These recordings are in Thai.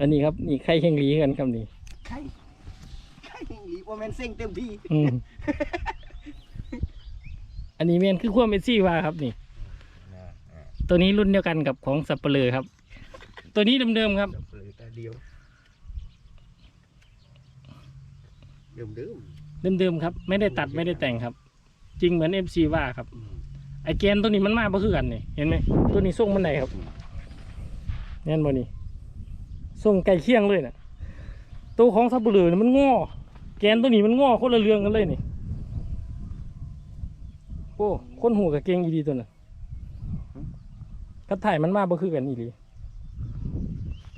อันนี้ครับนี่ไข่เฮงหลีกันครับนี่ไข่ไข่หลีว่าแม่นเซ็งเต็มที่อืมอันนี้เมนคือขั้วเมซี่ว่าครับนี่ ตัวนี้รุ่นเดียวกันกับของสับเปลือครับ ตัวนี้เดิมๆครับจับเลยแต่เดียวเดิมเดิมเดิมๆครับ ไม่ได้ตัดไม่ได้แต่งครับ จริงเหมือนเอฟซีว่าครับ ไอแกนตัวนี้มันมากบ่คือกันนี่เห็นไหมตัวนี้ส่งมันไหนครับแน่นบ่นี่ ส่งไก่เคียงเลยน่ะตัวของสับเปลือนี่มันงอแกนตัวนี้มันงอคนละเรื่องกันเลยนี่โอ้คนหูกับเก่งอีดีตัวน่ะกระถ่ายมันมากบ่คือกันอีหลี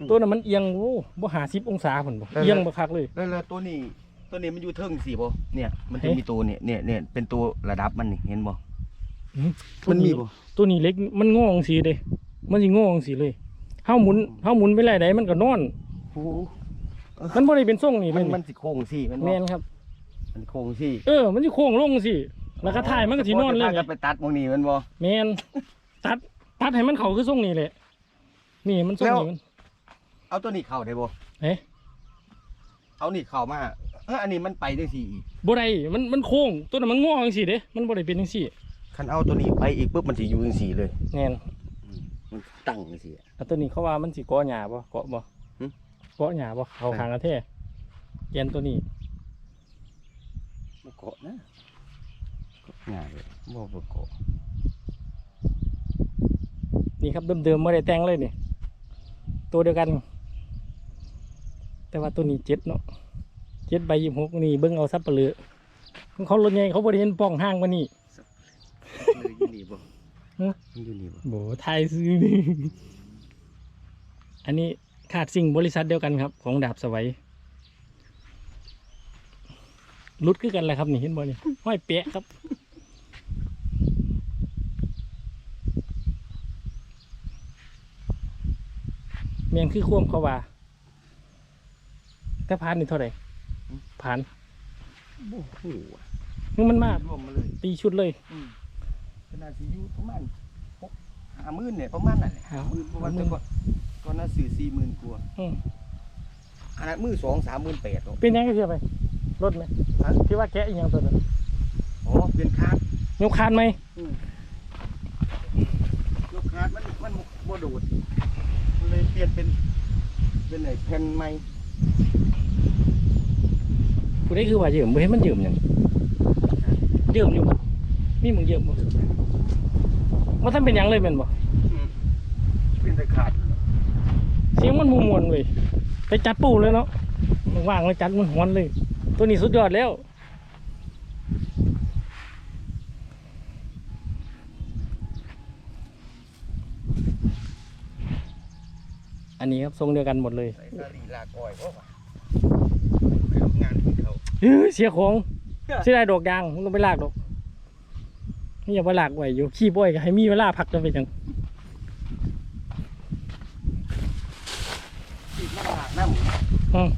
ตัวนั้นมันเอียงโอ้บ่หาสิบองศาผนบ่เอียงบ่คักเลยแล้วแล้วตัวนี้ตัวนี้มันอยู่เทิงสิบ่เนี่ย มันจะเอ๊ะมีตัวเนี่ยเนี่ยเนี่ยเป็นตัวระดับมันนี่เห็นบ่อืมมันมีบ่ตัวนี้เล็กมันงอจังสีเด้มันสิงอจังสีเลย เฮาหมุนเฮาหมุนไปไล่ใดมันก็นอนโอ้โหมันบ่ได้เป็นทรงนี่มัมันนมันสิโค้งสิมันบ่แม่นครับ มันโค้งสิเออ มันสิโค้งลงสิแล้วก็ถ่ายมันก็สินอนเลยฉพาะไงแต่ถ้าจะไปตัดหมองนี้มันบ่ แม่นตัดตัดให้มันเข้าคือทรงนี้แหละนี่มันทรงแล้ว นี้มัน เอาตัวนี้เข้าได้บ่เอ๊ะ เอานี่เข้ามาเอออันนี้มันไปจังซี่อีกบ่ได้มันมันโค้งตัวนั้นมันงอจังซี่เด้มันบ่ได้เป็นจังซี่คันเอาตัวนี้ไปอีกปุ๊บมันสิอยู่จังซี่เลย แม่น มันตั้งจังซี่อันตัวนี้เขาว่ามันสิเกาะหญ้าบ่เกาะบ่หึ เกาะหญ้าบ่เข้าข้างกระแทกแกนตัวนี้บ่เกาะนะเกาะง่ายเลยบ่บ่เกาะนี่ครับเดิมๆไม่ได้แต่งเลยนี่ตัวเดียวกัน แต่ว่าตัวนี้เจ็ดเนาะเจ็ดใบยี่หกนี่เบิ้งเอาซับเปลือของเขารถใหญ่เขาบริเห็นป้องห้างกว่านี่ เลยอยู่นี่บ่ ฮะ มันอยู่นี่บ่โบไทยซื้อนี่อันนี้ขาดสิ่งบริษัทเดียวกันครับ ของดาบสวัยรุดคือกันแหละครับนี่เห็นบ่นี่ห้อยเป๊ะครับ เมียนคือควมเขาว่าแต่พานนี่เท่าไหร่ผ่านบ่ฮู้อะนี่มันมากรวมมาเลยตีชุดเลย อืมขนาดสิอยู่ประมาณ 6 50,000เนี่ยประมาณนั้นแหละครับ50,000เพราะว่าแต่ก่อนตอนนั้นซื้อ40,000กว่าอืมอันนั้นมือ2 38,000เนาะเป็นยังไงเสียไปรถไหมฮะ ที่ว่าแกะอีกอย่างตัวนั้นอ๋อเป็นคาร์ดยกคานไหมลูกคาร์ดมันมันบ่โดดมันเลยเปลี่ยนเป็น เป็นไหนแผ่นใหม่กูได้คือว่าเยิ่มไม่เห็นมันเยิ่มอย่างเยิ่มอยู่บ่นี่มึงเยิ่มบ่ ว่าท่านเป็นหยังเลยแมันบ่เป็นแต่ขาดเสียงมันมมวนๆเว้ยไปจัดปูเลยเนาะว่างๆเลยจัดมันหอนเลย ตัวนี้สุดยอดแล้ว อันนี้ครับทรงเดียวกันหมดเลยใส่กะหรี่ลากอ้อยเพราะว่าไปทำงานที่เขาเฮ้ยเสียของเสียดายดอกยางมึงต้องไปลากดอก นี่อย่าไปลากไว้อยู่ขี้บ่อยก็ให้มีเวลาพักกันไปจังติดมาลากน้อืม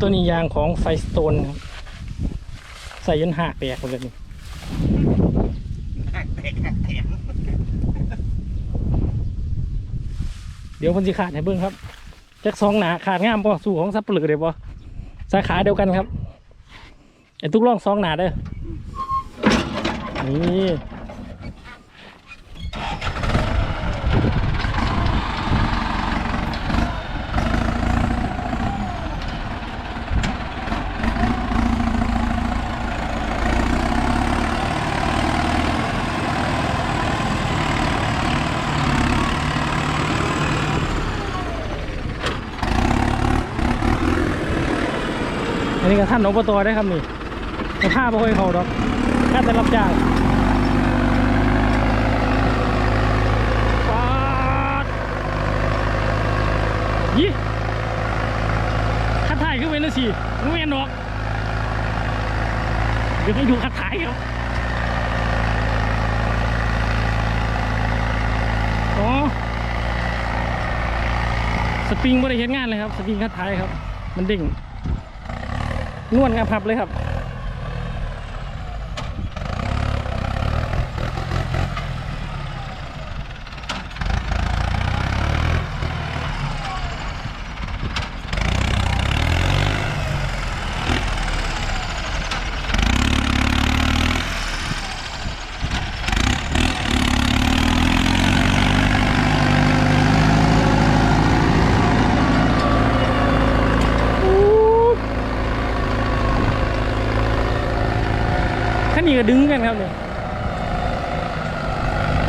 ตัวนี้ยางของไฟสโตนครับใส่ยันหักแตกหมดเลยนี่ำหักแตกหักแถมเดี๋ยวคนสิขาดให้เบิ้งครับจักสองหนาขาดงามป่สู่ของซับเปลือกเดี๋ยวป่สาขาเดียวกันครับไอ้ทุกร่องสองหนาเด้อ นี่อันนี้ก็ท่านอบตได้ครับนี่ ผ้าไม่ค่อยเขาดอกแค่แต่รับจ้างปาดยี่คัดถ่ายขึ้นไปแล้สิไม่เห็นดอก เดี๋ยวให้ดูคัดถ่ายครับอ๋อสปริงไม่ได้เห็นงานเลยครับ สปริงคัดถ่ายครับ มันเด้งนวลงับพับเลยครับ ก็ดึงกันครับเนี่ย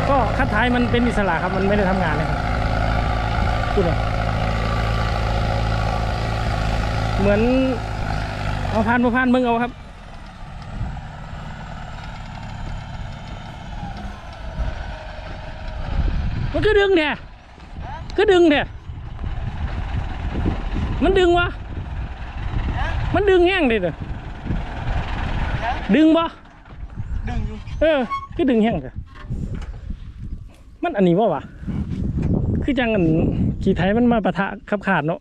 ก็คัดท้ายมันเป็นอิสระครับมันไม่ได้ทำงานเลยครับพูดเลยเหมือนเอาพานมาพานมึงเอาครับมันก็ดึงเนี่ยก็ดึงเนี่ยมันดึงวะมันดึงแห้งเลยเด้อดึงบ่ ดึงอยู่เออก็ดึงแห้งเด้อมันอันนี้ว่าวะคือจังอันขี่ไทยมันมาปะทะขับขาดเนาะ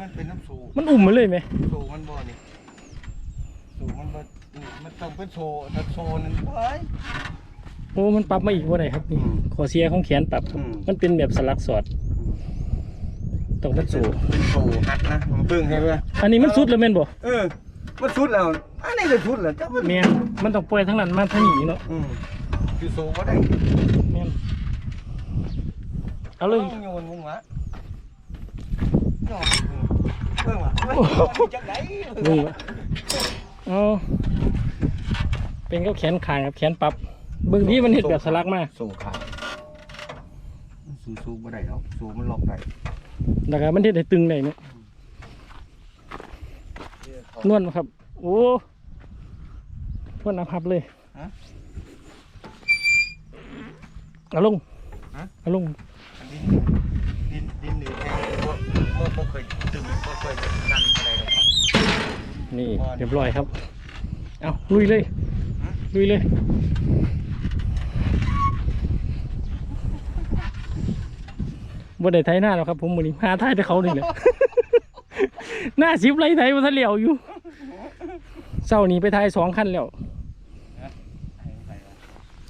มันเป็นน้ำสูมันอุ่มมาเลยไหมสูมันบ่นี่สูมันบ่นี่มันต้องเป็นโซถ้าโซนั่นเฮ้ยโอ้มันปรับมาอีกว่าไหนครับนี่อืมขอเสียของแขนปรับครับอืมมันเป็นแบบสลักสอดต้องเป็นสูเป็นโซหัดนะมันเบิ่งให้เว้ยอันนี้มันสุดแล้วแม่นบ่เออ มันชุดแล้วอันนี้ก็ชุดแล้วจ้ามันแม่นมันต้องปล่อยทั้งนั้นมาทั้งนี้เนาะอืมคือโซก็ได้แม่นเอาเลยต้องโยนมึงวะโยนเบิ่งวะเบิ่งวะจังไดมึงวะเอาเป็นก็แขนขางกับแขนปรับเบิ่งที่มันเห็ดแบบสลักมาโซขาดสูสูบ่ได้แล้วสูมันล็อกได้ แล้วก็มันเห็ดให้ตึงได้เนาะ นวลครับ โอ้นวลนับพับเลยเอาลงเอาลงดินดินดินหรือแทงบ่บ่บ่เคยตึงบ่เคยดันอะไรหรอกครับนี่เรียบร้อยครับ เอาลุยเลยฮะลุยเลยบ่ได้ไทยหน้าหรอกครับ ผมมือนี้หาไทยแต่เขานี่แหละ หน้าสิบไรไทยมาทะเหลียวอยู่ เศร้านี้ไปไทยสองคันแล้ว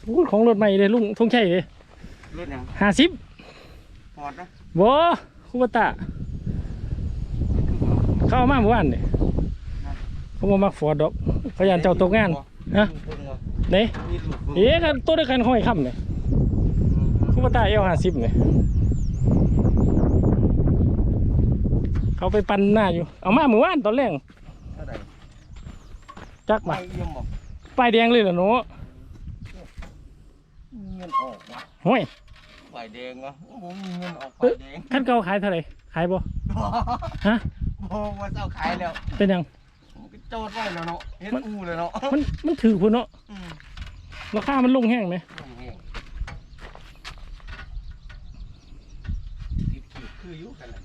อู้ของรถใหม่เลยลุงทงชัยเลยรถยังห้าสิบพอดนะบ่คุบตะเข้าเอามาเมื่อวานเนี่ยเขามามักฟอร์ดดอกเขายันเจ้าตกงานฮะไหนมีลูกเอ๊ะกันตัวเด้วยวกันห้อยค่ำเนี่ยคุบตะเอวห้าสิบเนี่ยเขาไปปันหน้าอยู่ เอามาเมื่อวานตอนแรกเท่าไหร่ จักไม่บ่าเอี่ยมบอกป้ายแดงเลยเหรอหนูเงินออกว่ะห้อยฝ่ายแดงวะโอ้โหมีเงินออกเอ้ฝ่ายยแดงขั้นเก่าขายเท่าไหร่ขายบ่ฮะโอ้ว่าเจ้าขายแล้วเป็นยังมันก็โจทย์ไว้แล้วเนาะเฮ็ดอูเลยเนาะมันมันถือพุ่นเนาะอืมราคามันลงแห้งไหมลงเองติดขีดคืออยู่กันแหละ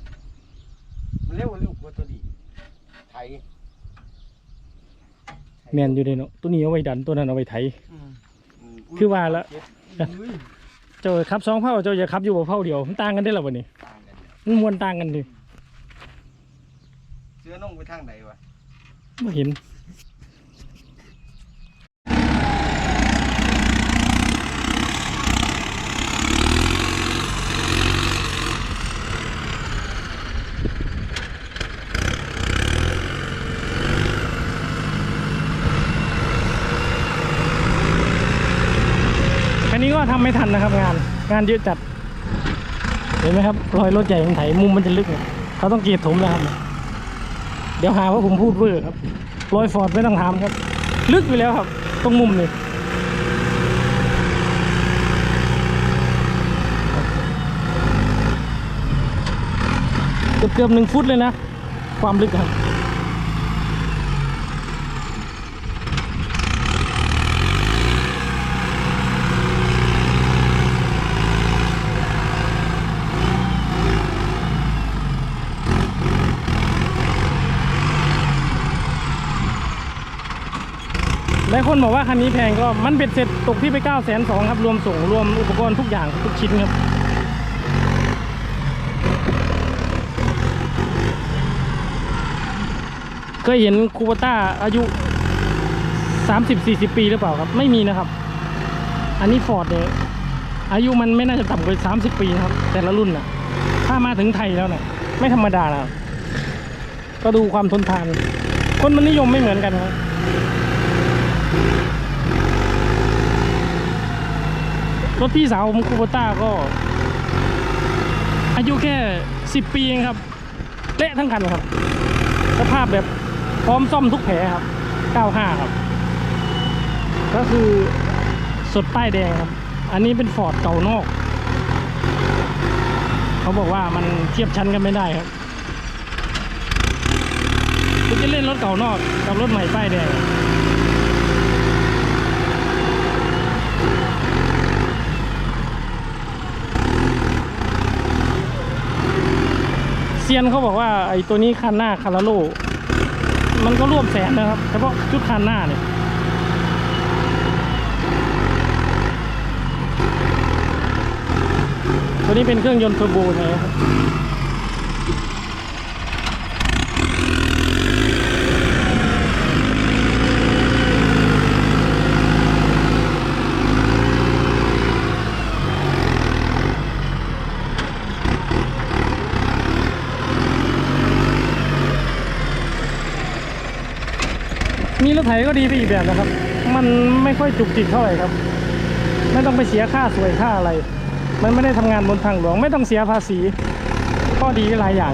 มันเร็วเร็วกว่าตัวดีไทย แมนอยู่เลยเนาะตัวนี้เอาไว้ดันตัวนั้นเอาไว้ไถอืมมคือว่าละเจ็บอุ้ยเจ้าขับสองเผาเจ้าจะขับอยู่บ่เผาเดียวมันต่างกันได้หรอวันนี้ต่างกันเนี่ยมันมวนต่างกันดิเสื้อน้องไปทางไหนวะไม่เห็นคั นนี้ก็ทำไม่ทันนะครับงานงานเยอะจัด เห็นไหมครับรอยรถใหญ่มันไถมุมมันจะลึกเนี่ยเขาต้องเกียดถมแล้วครับ เดี๋ยวหาว่าผมพูดเวอร์ครับรอยฟอร์ดไม่ต้องถามครับ ลึกไปแล้วครับ ตรงมุมนี่เกือบเกือบหนึ่งฟุตเลยนะ ความลึกครับ หลายคนบอกว่าคันนี้แพงก็มันเบ็ดเสร็จตกที่ไป9ก้าแสนสองครับรวมส่งรวมอุปกรณ์ทุกอย่างทุกชิ้นครับเคยเห็นคูปต้าอายุ 30-40 ปีหรือเปล่าครับ ไม่มีนะครับ อันนี้ฟอร์ดเนี่ยอายุมันไม่น่าจะต่ำกว่า 30 ปีนะครับ แต่ละรุ่นน่ะถ้ามาถึงไทยแล้วเนี่ยไม่ธรรมดานะครับก็ดูความทนทาน คนมันนิยมไม่เหมือนกันครับ รถพี่สาวผมคูโบต้าก็ อายุแค่สิบปีเองครับ เละทั้งคันครับ สภาพแบบพร้อมซ่อมทุกแผลครับ 95 ครับ ก็คือสดป้ายแดงครับ อันนี้เป็นฟอร์ดเก่านอก เขาบอกว่ามันเทียบชั้นกันไม่ได้ครับคุณจะเล่นรถเก่านอกกับรถใหม่ป้ายแดง ซียนเขาบอกว่าไอ้ตัวนี้คันหน้าคาราโลมันก็ร่วมแสนนะครับเฉพาะชุดคันหน้าเนี่ยตัวนี้เป็นเครื่องยนต์เทอร์โบนะครับ รถไถก็ดีไปอีกแบบนะครับ มันไม่ค่อยจุกจิกเท่าไหร่ครับ ไม่ต้องไปเสียค่าสวยค่าอะไร มันไม่ได้ทำงานบนทางหลวง ไม่ต้องเสียภาษีข้อดีหลายอย่าง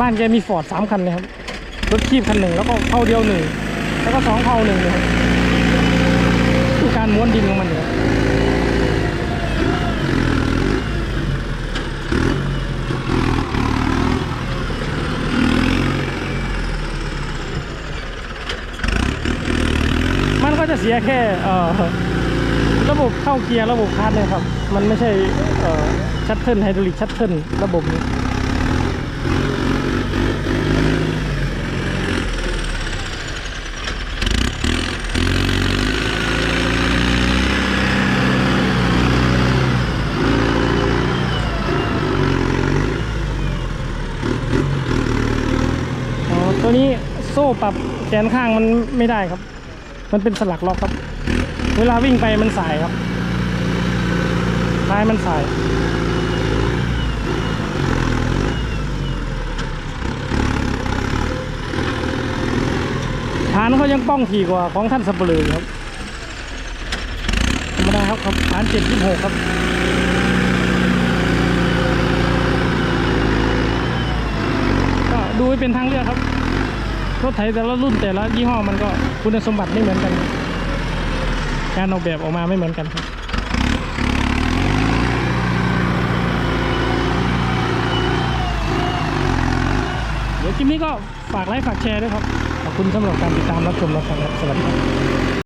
บ้านแกมีฟอร์ดสามคันเลยครับ รถคีบคันหนึ่งแล้วก็เผาเดียวหนึ่ง แล้วก็สองเผาหนึ่งนะครับคือการม้วนดินของมันเนี่ย มันก็จะ เสียแค่เอ่อระบบเข้าเกียร์ระบบคลัตช์เนะครับ มันไม่ใช่เอ่อชัตเทิลไฮดรอลิกชัตเทิลระบบนี้อ๋อตัวนี้โซ่ปรับแขนข้างมันไม่ได้ครับ มันเป็นสลักล็อกครับ เวลาวิ่งไปมันสายครับท้ายมันสายฐานเขายังป้องถี่กว่าของท่านสับเปลือครับธรรมดาครับครับฐานเจ็ดยี่หกครับก็ดูให้เป็นทางเลือกครับ รถไถแต่ละรุ่นแต่ละยี่ห้อมันก็คุณสมบัติไม่เหมือนกัน การออกแบบออกมาไม่เหมือนกันครับเดี๋ยวคลิปนี้ก็ฝากไลค์ฝากแชร์ด้วยครับ ขอบคุณสำหรับการติดตามรับชมรับฟังครับสวัสดีครับ